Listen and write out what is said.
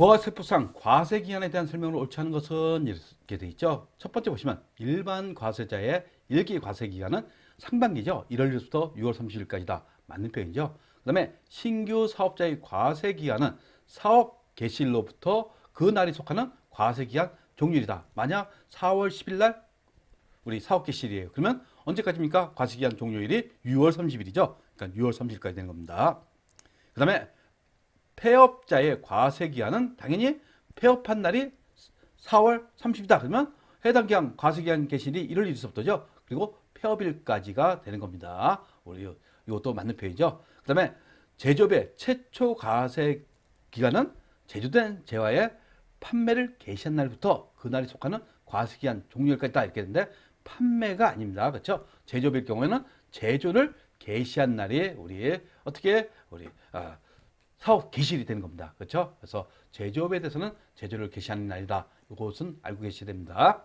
부가세법상 과세 기간에 대한 설명을 옳지 않은 것은 이렇게 돼 있죠. 첫 번째 보시면 일반 과세자의 일기 과세 기간은 상반기죠. 1월 1일부터 6월 30일까지다. 맞는 표현이죠. 그 다음에 신규 사업자의 과세 기간은 사업 개시일로부터 그 날이 속하는 과세 기간 종료이다. 만약 4월 10일 날 우리 사업 개시일이에요. 그러면 언제까지입니까? 과세 기간 종료일이 6월 30일이죠. 그러니까 6월 30일까지 되는 겁니다. 그 다음에 폐업자의 과세 기한은 당연히 폐업한 날이 4월 30이다. 그러면 해당 기한 과세 기한 개시일이 1월 1일서부터죠. 그리고 폐업일까지가 되는 겁니다. 우리 요- 이것도 맞는 표현이죠. 그 다음에 제조업의 최초 과세 기간은 제조된 재화의 판매를 개시한 날부터 그 날이 속하는 과세 기한 종료일까지 다 이렇게 되는데 판매가 아닙니다. 그렇죠? 제조업일 경우에는 제조를 개시한 날이 우리 어떻게 우리 아, 사업 개시일이 되는 겁니다. 그렇죠? 그래서 제조업에 대해서는 제조를 개시하는 날이다. 이것은 알고 계셔야 됩니다.